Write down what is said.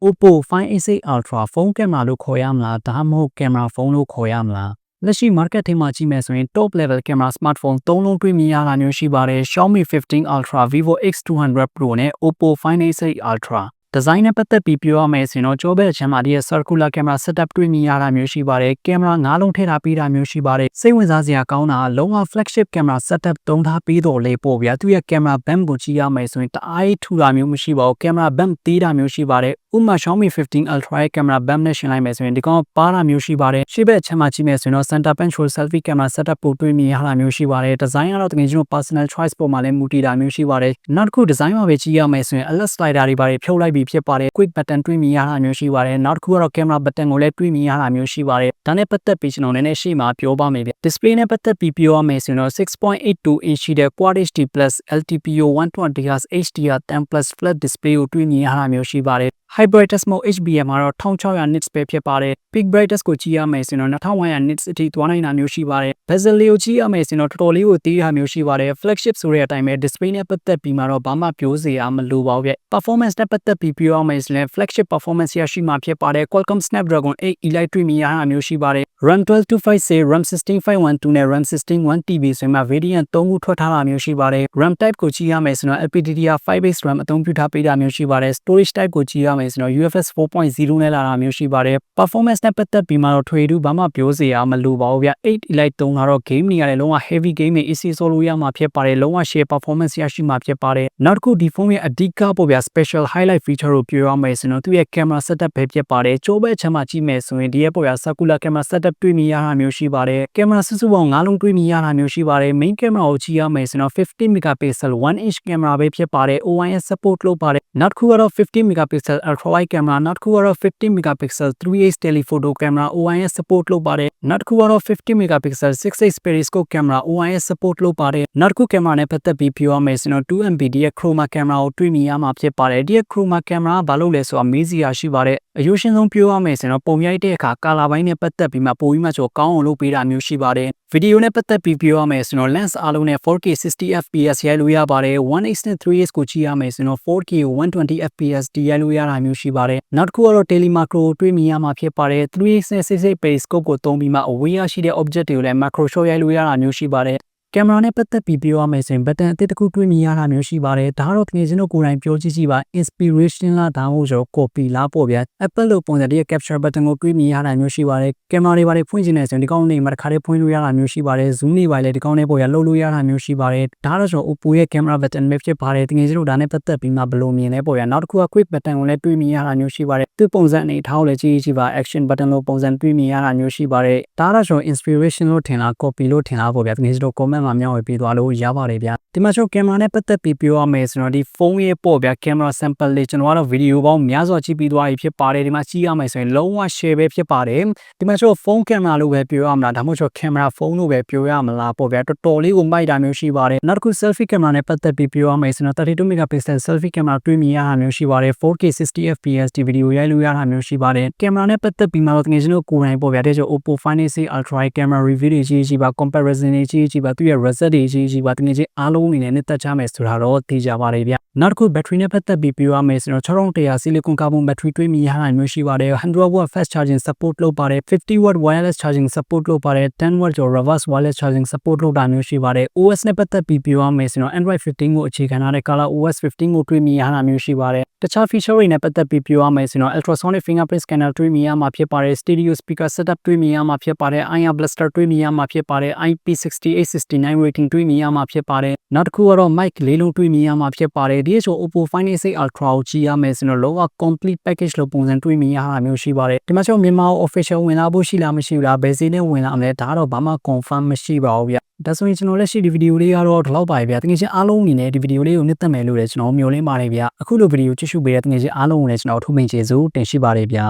Oppo Find A6 Ultra ဖုန်းကင်မရာလို့ခေါ်ရမလားဒါမှမဟုတ်ကင်မရာဖုန်းလို့ခေါ်ရမလားလက်ရှိ market ထဲမှာကြည့်မယ်ဆိုရင် top level camera smartphone သုံးလုံးတွေ့မြင်ရတာမျိုးရှိပါတယ် Xiaomi 15 Ultra Vivo X200 Pro နဲ့ Oppo Find A6 Ultra ဒီဇိုင်းနဲ့ပတ်သက်ပြီးပြောရမယ်ဆိုရင်တော့ကျောဘက်အချမ်းမှာဒီရဲ့ circular camera setup တွေ့မြင်ရတာမျိုးရှိပါတယ်ကင်မရာ၅လုံးထည့်ထားပေးတာမျိုးရှိပါတယ်စိတ်ဝင်စားစရာကောင်းတာလုံးဝ flagship camera setup သုံးထားပြီးတော့လေပို့ဗျာသူရဲ့ camera bump ကိုကြည့်ရမယ်ဆိုရင်တအားကြီးထူတာမျိုးမရှိပါဘူး camera bump သေးတာမျိုးရှိပါတယ်ဥပမာ Xiaomi 15 Ultra ရဲ့ camera bump နဲ့ရှင်းလိုက်မယ်ဆိုရင်ဒီကောင်ပါတာမျိုးရှိပါတယ်ရှေ့ဘက်အချမ်းမှာကြည့်မယ်ဆိုရင်တော့ center punch hole selfie camera setup ကိုတွေ့မြင်ရတာမျိုးရှိပါတယ်ဒီဇိုင်းကတော့တကယ်ချင်း personal choice ပေါ်မှာလည်းမူတည်တာမျိုးရှိပါတယ်နောက်တစ်ခုဒီဇိုင်းမှာပဲကြည့်ရမယ်ဆိုရင် alert slider တွေပါတယ်ဖြုတ်လိုက်ပြီးဖြစ်ပါတယ် quick button တွေ့မြင်ရတာမျိုးရှိပါတယ်နောက်တစ်ခုကတော့ camera button ကိုလည်းတွေ့မြင်ရတာမျိုးရှိပါတယ်ဒါနဲ့ပတ်သက်ပြီးကျွန်တော်နည်းနည်းရှေ့မှာပြောပါမယ်ဗျ display နဲ့ပတ်သက်ပြီးပြောရမယ်ဆိုရင်တော့6.82 inch ရှိတဲ့ Quad HD+ LTPO 120Hz HDR10 Plus flat display ကိုတွေ့မြင်ရတာမျိုးရှိပါတယ် High brightness mode HBM မှာတော့1600 nits ပဲဖြစ်ပါတယ် peak brightness ကိုကြည့်ရမယ်ဆိုရင်တော့2100 nits အထိသွားနိုင်တာမျိုးရှိပါတယ် bezel လေးကိုကြည့်ရမယ်ဆိုရင်တော့တော်တော်လေးကိုသေးတာမျိုးရှိပါတယ် flagship ဆိုတဲ့အတိုင်းပဲ display နဲ့ပတ်သက်ပြီးမှတော့ဘာမှပြောစရာမလိုပါဘူးဗျ performance နဲ့ပတ်သက်ပြီးပြောရမယ်ဆိုရင် flagship performance ရရှိမှာဖြစ်ပါတယ် Qualcomm Snapdragon 8 Elite တွေ့မြင်ရတာမျိုးရှိပါတယ် RAM 12256 RAM 16512နဲ့ RAM 161TB ဆိုမှ variant 3ခုထွက်ထားတာမျိုးရှိပါတယ် RAM type ကိုကြည့်ရမယ်ဆိုတော့ LPDDR5X RAM အသုံးပြုထားပေးတာမျိုးရှိပါတယ် storage type ကိုကြည့်ရမယ်ဆိုတော့ UFS 4.0နဲ့လာတာမျိုးရှိပါတယ် performance နဲ့ပတ်သက်ပြီးမှတော့ထွေတူဘာမှပြောစရာမလိုပါဘူးဗျ8 Elite 3ကတော့ game တွေရတယ်လုံးဝ heavy game တွေ AC ဆိုလို့ရမှာဖြစ်ပါတယ်လုံးဝ share performance ရရှိမှာဖြစ်ပါတယ်နောက်တစ်ခုဒီဖုန်းရဲ့အဓိကပေါ့ဗျာ special highlight feature ကိုပြောရမယ်ဆိုတော့သူ့ရဲ့ camera setup ပဲဖြစ်ပါတယ်ကြိုးဘက်ချမ်းမှာကြည့်မယ်ဆိုရင်ဒီရဲ့ပေါ့ဗျာ circular camera setup တွေ့မြင်ရတာမျိုးရှိပါတယ်ကင်မရာစုစုပေါင်း၅လုံးတွေ့မြင်ရတာမျိုးရှိပါတယ် main camera ကိုကြည့်ရမယ်ဆိုတော့50 megapixel 1 inch camera ပဲဖြစ်ပါတယ် OIS support လုပ်ပါတယ်နောက်တစ်ခုကတော့50 megapixel ultra wide camera နောက်တစ်ခုကတော့50 megapixel 3x telephoto camera OIS support လုပ်ပါတယ်နောက်တစ်ခုကတော့50 megapixel 6x periscope camera OIS support လုပ်ပါတယ်နောက်တစ်ခု camera နဲ့ပတ်သက်ပြီးပြောရမယ်ဆိုတော့ 2MP ရဲ့ chroma camera ကိုတွေ့မြင်ရမှာဖြစ်ပါတယ်ဒီရဲ့ chroma camera ကဘာလို့လဲဆိုတာမေးစရာရှိပါတယ်အယိုးရှင်းဆုံးပြောရမယ်ဆိုတော့ပုံရိုက်တဲ့အခါကာလာပိုင်းနဲ့ပတ်သက်ပြီးမှပိုပြီးမှကျော်ကောင်းအောင်လုပ်ပေးတာမျိုးရှိပါတယ်ဗီဒီယိုနဲ့ပတ်သက်ပြီးပြောရမယ်ဆိုတော့ lens အားလုံးနဲ့ 4K 60 fps ရိုက်လို့ရပါတယ် 1x နဲ့ 3x ကိုကြည့်ရမယ်ဆိုတော့ 4K 120 fps ဒီရိုက်လို့ရတာမျိုးရှိပါတယ်နောက်တစ်ခုကတော့ telemacro ကိုတွေ့မြင်ရမှာဖြစ်ပါတယ် 3x နဲ့ 6x periscope ကိုသုံးပြီးမှအဝေးရရှိတဲ့ object တွေကိုလည်း macro shot ရိုက်လို့ရတာမျိုးရှိပါတယ် ကင်မရာနဲ့ပတ်သက်ပြီးပြောရမယ်ဆိုရင်ဘတ်တန်အသစ်တစ်ခုတွေ့မြင်ရတာမျိုးရှိပါတယ်ဒါကတော့တကယ်ချင်းတို့ကိုယ်တိုင်ပြောကြည့်ကြည့်ပါ inspiration လားဒါမှမဟုတ်ဆို copy လားပေါ့ဗျာ Apple လို့ပုံစံတည်း capture button ကိုတွေ့မြင်ရတာမျိုးရှိပါတယ်ကင်မရာတွေပါတွေဖွင့်ချင်တယ်ဆိုရင်ဒီကောင်းလေးမှာတစ်ခါတည်းဖွင့်လို့ရတာမျိုးရှိပါတယ် zoom တွေပါလေဒီကောင်းလေးပေါ့ဗျာလှုပ်လို့ရတာမျိုးရှိပါတယ်ဒါကတော့ဆို Oppo ရဲ့ camera button ပဲဖြစ်ပါတယ်တကယ်ချင်းတို့ဒါနဲ့ပတ်သက်ပြီးမှဘယ်လိုမြင်လဲပေါ့ဗျာနောက်တစ်ခုက quick button ကိုလည်းတွေ့မြင်ရတာမျိုးရှိပါတယ်သူပုံစံအနေထားကိုလည်းကြည့်ကြည့်ပါ action button လို့ပုံစံတွေ့မြင်ရတာမျိုးရှိပါတယ်ဒါကတော့ဆို inspiration လို့ထင်လား copy လို့ထင်လားပေါ့ဗျာတကယ်ချင်းတို့ comment မှာမျှဝေပေးသွားလို့ရပါတယ်ဗျာဒီမှာကျွန်တော်ကင်မရာနဲ့ပတ်သက်ပြီးပြောရမယ်ဆိုတော့ဒီဖုန်းရဲ့ပေါ့ဗျာကင်မရာ sample လေးကျွန်တော်ကတော့ဗီဒီယိုပေါင်းများစွာကြည့်ပြီးသွားပြီဖြစ်ပါတယ်ဒီမှာကြည့်ရမယ်ဆိုရင်လုံးဝ share ပဲဖြစ်ပါတယ်ဒီမှာကျွန်တော်ဖုန်းကင်မရာလို့ပဲပြောရမလားဒါမှမဟုတ်ကျွန်တော်ကင်မရာဖုန်းလို့ပဲပြောရမလားပေါ့ဗျာတော်တော်လေးကိုမိုက်တာမျိုးရှိပါတယ်နောက်တစ်ခု selfie ကင်မရာနဲ့ပတ်သက်ပြီးပြောရမယ်ဆိုတော့32 megapixel selfie ကင်မရာတွေ့မြင်ရတာမျိုးရှိပါတယ် 4K 60 fps ဒီဗီဒီယိုရိုက်လို့ရတာမျိုးရှိပါတယ်ကင်မရာနဲ့ပတ်သက်ပြီးမှတော့တကယ်ကျွန်တော်ကိုယ်တိုင်ပေါ့ဗျာတဲ့ကျွန်တော် Oppo Find A6 Ultra camera review တွေကြည့်ကြည့်ပါ comparison တွေကြည့်ကြည့်ပါသူရဲ့ result တွေကြည့်ကြည့်ပါတကယ်ချင်းအားလုံးအနေနဲ့နှစ်သက်ကြမယ်ဆိုတာတော့သိကြပါတယ်ဗျနောက်တစ်ခု battery နဲ့ပတ်သက်ပြီးပြောရမယ်ဆိုတော့6100 silicon carbon battery တွေ့မြင်ရတာမျိုးရှိပါတယ်100 watt fast charging support လုပ်ပါတယ်50 watt wireless charging support လုပ်ပါတယ်10 watt ကျော် reverse wireless charging support လုပ်တာမျိုးရှိပါတယ် OS နဲ့ပတ်သက်ပြီးပြောရမယ်ဆိုတော့ Android 15ကိုအခြေခံထားတဲ့ Color OS 15ကိုတွေ့မြင်ရတာမျိုးရှိပါတယ်တခြား feature တွေနဲ့ပတ်သက်ပြီးပြောရမယ်ဆိုတော့ ultrasonic fingerprint scanner တွေ့မြင်ရမှာဖြစ်ပါတယ် stereo speaker setup တွေ့မြင်ရမှာဖြစ်ပါတယ် IR blaster တွေ့မြင်ရမှာဖြစ်ပါတယ် IP6869 rating တွေ့မြင်ရမှာဖြစ်ပါတယ်နောက်တစ်ခုကတော့ mic လေးလုံးတွေ့မြင်ရမှာဖြစ်ပါတယ်ဒီဆို Oppo Find A6 Ultra ကိုကြည့်ရမယ်ဆိုတော့လောက complete package လို့ပုံစံတွေ့မြင်ရတာမျိုးရှိပါတယ်ဒီမှာကျွန်တော်မြန်မာ official ဝင်လာဖို့ရှိလားမရှိဘူးလားဘယ်စီးနဲ့ဝင်လာမလဲဒါတော့ဘာမှ confirm မရှိပါဘူးဗျဒါဆိုရင်ကျွန်တော်လက်ရှိဒီဗီဒီယိုလေးကတော့ဒီလောက်ပါပဲဗျာတကယ်ချင်းအားလုံးအနေနဲ့ဒီဗီဒီယိုလေးကိုနှစ်သက်မယ်လို့လည်းကျွန်တော်မျှော်လင့်ပါတယ်ဗျာအခုလိုဗီဒီယိုကြည့်ရှုပေးတဲ့တကယ်ချင်းအားလုံးကိုလည်းကျွန်တော်ထုံးမိန်ကျေးဇူးတင်ရှိပါတယ်ဗျာ